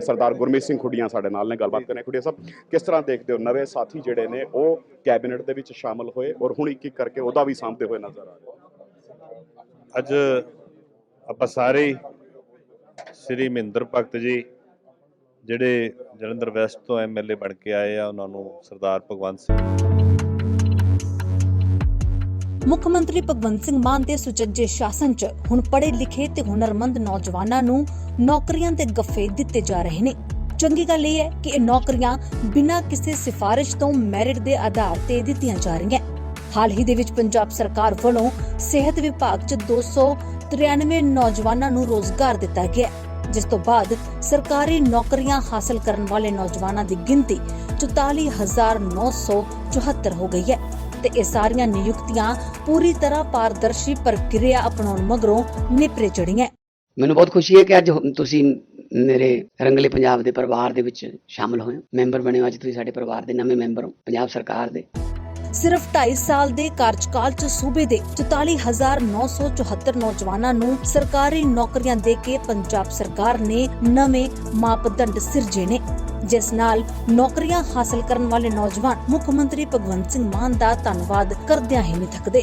ਸਰਦਾਰ ਗੁਰਮੀਤ ਸਿੰਘ ਖੁੱਡੀਆਂ ਸਾਡੇ ਨਾਲ ਨੇ ਗੱਲਬਾਤ ਕਰਨੇ ਖੁੱਡੀਆਂ ਸਾਹਿਬ। ਕਿਸ ਤਰ੍ਹਾਂ ਦੇਖਦੇ ਹੋ ਨਵੇਂ ਸਾਥੀ ਜਿਹੜੇ ਨੇ ਉਹ ਕੈਬਨਿਟ ਦੇ ਵਿੱਚ ਸ਼ਾਮਲ ਹੋਏ ਔਰ ਹੁਣ ਇੱਕ ਇੱਕ ਕਰਕੇ ਉਹਦਾ ਵੀ ਸਾਂਭਦੇ ਹੋਏ ਨਜ਼ਰ ਆ ਰਹੇ ਅੱਜ ਆਪਾਂ ਸਾਰੇ ਸ੍ਰੀ ਮਹਿੰਦਰ ਭਗਤ ਜੀ ਜਿਹੜੇ ਜਲੰਧਰ ਵੈਸਟ ਤੋਂ ਐਮਐਲਏ ਬਣ ਕੇ ਆਏ ਆ ਉਹਨਾਂ ਨੂੰ ਸਰਦਾਰ ਭਗਵੰਤ ਸਿੰਘ। ਮੁੱਖ ਮੰਤਰੀ ਭਗਵੰਤ ਸਿੰਘ ਮਾਨ ਦੇ ਸੁਚੱਜੇ ਸ਼ਾਸਨ 'ਚ ਹੁਣ ਪੜ੍ਹੇ ਲਿਖੇ ਤੇ ਹੁਨਰਮੰਦ ਨੌਜਵਾਨਾਂ ਨੂੰ ਨੌਕਰੀਆਂ ਦੇ ਗੱਫੇ ਦਿੱਤੇ ਜਾ ਰਹੇ ਨੇ। ਚੰਗੀ ਗੱਲ ਇਹ ਹੈ ਕਿ ਇਹ ਨੌਕਰੀਆਂ ਬਿਨਾਂ ਕਿਸੇ ਸਿਫਾਰਿਸ਼ ਤੋਂ ਮੈਰਿਟ ਦੇ ਆਧਾਰ ਤੇ ਦਿੱਤੀਆਂ ਜਾ ਰਹੀਆਂ। ਹਾਲ ਹੀ ਦੇ ਵਿੱਚ ਪੰਜਾਬ ਸਰਕਾਰ ਵੱਲੋਂ ਸਿਹਤ ਵਿਭਾਗ 'ਚ 293 ਨੌਜਵਾਨਾਂ ਨੂੰ ਰੋਜ਼ਗਾਰ ਦਿੱਤਾ ਗਿਆ ਜਿਸ ਤੋਂ ਬਾਅਦ ਸਰਕਾਰੀ ਨੌਕਰੀਆਂ ਹਾਸਲ ਕਰਨ ਵਾਲੇ ਨੌਜਵਾਨਾਂ ਦੀ ਗਿਣਤੀ 44974 ਹੋ ਗਈ ਹੈ ਤੇ ਇਹ ਸਾਰੀਆਂ ਨਿਯੁਕਤੀਆਂ ਪੂਰੀ ਤਰ੍ਹਾਂ ਪਾਰਦਰਸ਼ੀ ਪ੍ਰਕਿਰਿਆ ਅਪਣਾਉਣ ਮਗਰੋਂ ਨਿਪਰੇ ਚੜੀਆਂ ਮੈਨੂੰ ਬਹੁਤ ਖੁਸ਼ੀ ਹੈ ਕਿ ਅੱਜ ਹੁਣ ਤੁਸੀਂ ਮੇਰੇ ਰੰਗਲੇ ਪੰਜਾਬ ਦੇ ਪਰਿਵਾਰ ਦੇ ਵਿੱਚ ਸ਼ਾਮਲ ਹੋਏ ਹੋ। ਮੈਂਬਰ ਬਣੇ ਹੋ ਅੱਜ ਤੁਸੀਂ ਸਾਡੇ ਪਰਿਵਾਰ ਦੇ ਨਵੇਂ ਮੈਂਬਰ ਹੋ, ਪੰਜਾਬ ਸਰਕਾਰ ਦੇ। ਸਿਰਫ 2.5 ਸਾਲ ਦੇ ਕਾਰਜਕਾਲ 'ਚ ਸੂਬੇ ਦੇ 44974 ਨੌਜਵਾਨਾਂ ਨੂੰ ਸਰਕਾਰੀ ਨੌਕਰੀਆਂ ਦੇ ਕੇ ਪੰਜਾਬ ਸਰਕਾਰ ਨੇ ਨਵੇਂ ਮਾਪਦੰਡ ਸਿਰਜੇ ਨੇ, ਜਿਸ ਨਾਲ ਨੌਕਰੀਆਂ ਹਾਸਲ ਕਰਨ ਵਾਲੇ ਨੌਜਵਾਨ ਮੁੱਖ ਮੰਤਰੀ ਭਗਵੰਤ ਸਿੰਘ ਮਾਨ ਦਾ ਧੰਨਵਾਦ ਕਰਦਿਆਂ ਹੀ ਨਹੀਂ ਥੱਕਦੇ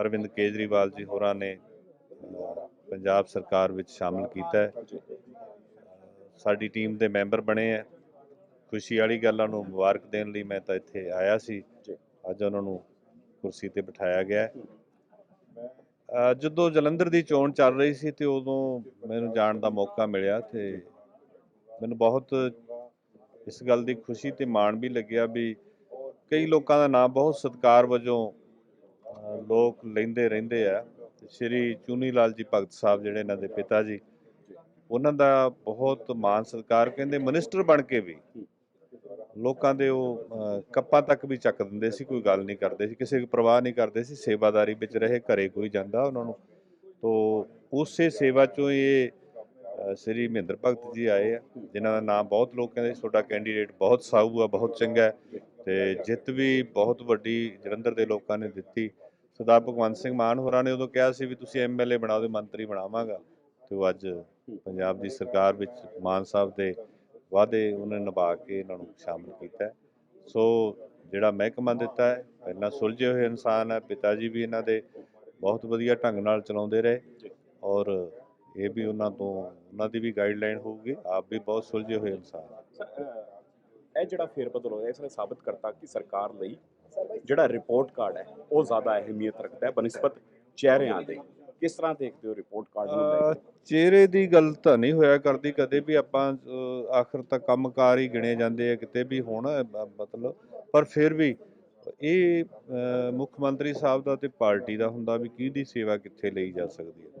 ਅਰਵਿੰਦ ਕੇਜਰੀਵਾਲ ਜੀ ਹੋਰਾਂ ਨੇ ਪੰਜਾਬ ਸਰਕਾਰ ਵਿੱਚ ਸ਼ਾਮਲ ਕੀਤਾ ਹੈ। ਸਾਡੀ ਟੀਮ ਦੇ ਮੈਂਬਰ ਬਣੇ ਆ ਖੁਸ਼ੀ ਵਾਲੀ ਗੱਲ ਉਹਨੂੰ ਮੁਬਾਰਕ ਦੇਣ ਲਈ ਮੈਂ ਤਾਂ ਇੱਥੇ ਆਇਆ ਸੀ। ਅੱਜ ਉਹਨਾਂ ਨੂੰ ਕੁਰਸੀ ਤੇ ਬਿਠਾਇਆ ਗਿਆ ਹੈ। ਜਦੋਂ ਜਲੰਧਰ ਦੀ ਚੋਣ ਚੱਲ ਰਹੀ ਸੀ ਤੇ ਉਦੋਂ ਮੈਨੂੰ ਜਾਣ ਦਾ ਮੌਕਾ ਮਿਲਿਆ ਤੇ ਮੈਨੂੰ ਬਹੁਤ ਇਸ ਗੱਲ ਦੀ ਖੁਸ਼ੀ ਤੇ ਮਾਣ ਵੀ ਲੱਗਿਆ ਵੀ ਕਈ ਲੋਕਾਂ ਦਾ ਨਾਮ ਬਹੁਤ ਸਤਿਕਾਰ ਵਜੋਂ ਲੋਕ ਲੈਂਦੇ ਰਹਿੰਦੇ ਆ। ਸ਼੍ਰੀ ਚੂਨੀ ਲਾਲ ਜੀ ਭਗਤ ਸਾਹਿਬ ਜਿਹੜੇ ਇਹਨਾਂ ਦੇ ਪਿਤਾ ਜੀ, ਉਹਨਾਂ ਦਾ ਬਹੁਤ ਮਾਣ ਸਤਿਕਾਰ ਕਹਿੰਦੇ ਮਿਨਿਸਟਰ ਬਣ ਕੇ ਵੀ ਲੋਕਾਂ ਦੇ ਉਹ ਕੱਪਾਂ ਤੱਕ ਵੀ ਚੱਕ ਦਿੰਦੇ ਸੀ, ਕੋਈ ਗੱਲ ਨਹੀਂ ਕਰਦੇ ਸੀ, ਕਿਸੇ ਦੀ ਪਰਵਾਹ ਨਹੀਂ ਕਰਦੇ ਸੀ, ਸੇਵਾਦਾਰੀ ਵਿੱਚ ਰਹੇ, ਘਰੇ ਕੋਈ ਜਾਂਦਾ ਉਹਨਾਂ ਨੂੰ। ਤੋਂ ਉਸੇ ਸੇਵਾ ਚੋਂ ਇਹ ਸ਼੍ਰੀ ਮਹਿੰਦਰ ਭਗਤ ਜੀ ਆਏ ਆ, ਜਿਨ੍ਹਾਂ ਦਾ ਨਾਮ ਬਹੁਤ ਲੋਕ ਕਹਿੰਦੇ ਤੁਹਾਡਾ ਕੈਂਡੀਡੇਟ ਬਹੁਤ ਸਾਊ ਆ, ਬਹੁਤ ਚੰਗਾ ਹੈ। ਤੇ ਜਿੱਤ ਵੀ ਬਹੁਤ ਵੱਡੀ ਜਲੰਧਰ ਦੇ ਲੋਕਾਂ ਨੇ ਦਿੱਤੀ। ਸਰਦਾਰ ਭਗਵੰਤ ਸਿੰਘ ਮਾਨ ਹੋਰਾਂ ਨੇ ਉਦੋਂ ਕਿਹਾ ਸੀ ਵੀ ਤੁਸੀਂ ਐਮਐਲਏ ਬਣਾ ਦਿਓ ਮੰਤਰੀ ਬਣਾਵਾਂਗਾ। ਤੇ ਉਹ ਅੱਜ ਪੰਜਾਬ ਦੀ ਸਰਕਾਰ ਵਿੱਚ ਮਾਨ ਸਾਹਿਬ ਦੇ ਵਾਅਦੇ ਉਹਨੇ ਨਿਭਾ ਕੇ ਇਹਨਾਂ ਨੂੰ ਸ਼ਾਮਲ ਕੀਤਾ। ਸੋ ਜਿਹੜਾ ਮਹਿਕਮਾ ਦਿੱਤਾ ਹੈ ਪਹਿਲਾਂ ਸੁਲਝੇ ਹੋਏ ਇਨਸਾਨ ਹੈ ਪਿਤਾ ਜੀ ਵੀ ਇਹਨਾਂ ਦੇ ਬਹੁਤ ਵਧੀਆ ਢੰਗ ਨਾਲ ਚਲਾਉਂਦੇ ਰਹੇ ਔਰ ਇਹ ਵੀ ਉਹਨਾਂ ਤੋਂ, ਉਹਨਾਂ ਦੀ ਵੀ ਗਾਈਡਲਾਈਨ ਹੋਊਗੀ, ਆਪ ਵੀ ਬਹੁਤ ਸੁਲਝੇ ਹੋਏ ਇਨਸਾਨ। ਇਹ ਜਿਹੜਾ ਫੇਰਬਦਲ ਹੋਇਆ ਇਸ ਨੇ ਸਾਬਤ ਕਰਤਾ ਕਿ ਸਰਕਾਰ ਲਈ ਜਿਹੜਾ ਰਿਪੋਰਟ ਕਾਰਡ ਹੈ ਉਹ ਜ਼ਿਆਦਾ ਅਹਿਮੀਅਤ ਰੱਖਦਾ ਹੈ ਬਨਿਸਬਤ ਚਿਹਰਿਆਂ ਦੇ। ਕਿਸ ਤਰ੍ਹਾਂ ਦੇਖਦੇ ਹੋ ਰਿਪੋਰਟ ਕਾਰਡ ਨੂੰ ਲੈ ਕੇ? ਚਿਹਰੇ ਦੀ ਗੱਲ ਤਾਂ ਨਹੀਂ ਹੋਇਆ ਕਰਦੀ ਕਦੇ ਵੀ ਆਪਾਂ ਅਹ, ਆਖਰ ਤੱਕ ਕੰਮਕਾਰ ਹੀ ਗਿਣੇ ਜਾਂਦੇ ਆ ਕਿਤੇ ਵੀ ਹੁਣ ਮਤਲਬ ਪਰ ਫਿਰ ਵੀ ਇਹ ਮੁੱਖ ਮੰਤਰੀ ਸਾਹਿਬ ਦਾ ਤੇ ਪਾਰਟੀ ਦਾ ਹੁੰਦਾ ਵੀ ਕਿਹਦੀ ਸੇਵਾ ਕਿੱਥੇ ਲਈ ਜਾ ਸਕਦੀ ਹੈ।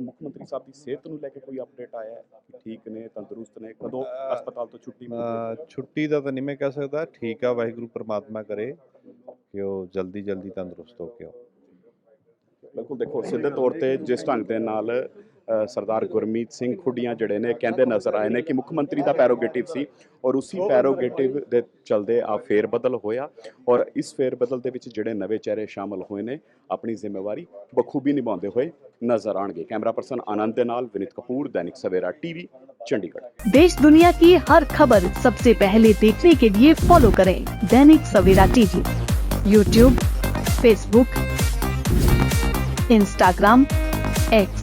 ਮੁੱਖ ਮੰਤਰੀ ਸਾਹਿਬ ਦੀ ਸਿਹਤ ਨੂੰ ਲੈ ਕੇ ਕੋਈ ਅਪਡੇਟ ਆਇਆ ਹੈ ਕਿ ਠੀਕ ਨੇ ਤੰਦਰੁਸਤ ਨੇ ਕਦੋਂ ਹਸਪਤਾਲ ਤੋਂ ਛੁੱਟੀ ਮਿਲੇਗੀ ਛੁੱਟੀ ਦਾ ਤਾਂ ਨਹੀਂ ਮੈਂ ਕਹਿ ਸਕਦਾ। ਠੀਕ ਆ ਵਾਹਿਗੁਰੂ ਪ੍ਰਮਾਤਮਾ ਕਰੇ ਕਿ ਉਹ ਜਲਦੀ ਜਲਦੀ ਤੰਦਰੁਸਤ ਹੋ ਕੇ ਆਉਣ। ਬਿਲਕੁਲ ਦੇਖੋ ਸਿੱਧੇ ਤੌਰ ਤੇ ਜਿਸ ਢੰਗ ਦੇ ਨਾਲ ਸਰਦਾਰ ਗੁਰਮੀਤ ਸਿੰਘ ਖੁੱਡੀਆਂ ਜਿਹੜੇ ਨੇ ਕਹਿੰਦੇ ਨਜ਼ਰ ਆਏ ਨੇ ਕਿ ਮੁੱਖ ਮੰਤਰੀ ਦਾ ਪੈਰੋਗੇਟਿਵ ਸੀ ਔਰ ਉਸੇ ਪੈਰੋਗੇਟਿਵ ਦੇ ਚਲਦੇ ਆ ਫੇਰ ਬਦਲ ਹੋਇਆ ਔਰ ਇਸ ਫੇਰ ਬਦਲ ਦੇ ਵਿੱਚ ਜਿਹੜੇ ਨਵੇਂ ਚਿਹਰੇ ਸ਼ਾਮਲ ਹੋਏ ਨੇ ਆਪਣੀ ਜ਼ਿੰਮੇਵਾਰੀ ਬਖੂਬੀ ਨਿਭਾਉਂਦੇ ਹੋਏ ਨਜ਼ਰ ਆਣਗੇ ਕੈਮਰਾ ਪਰਸਨ ਆਨੰਦ ਦੇ ਨਾਲ ਵਿਨੀਤ ਕਪੂਰ ਦੈਨਿਕ ਸਵੇਰਾ ਟੀਵੀ ਚੰਡੀਗੜ੍ਹ देश दुनिया की हर खबर सबसे पहले देखने के लिए फॉलो करें Dainik Savera TV YouTube Facebook Instagram X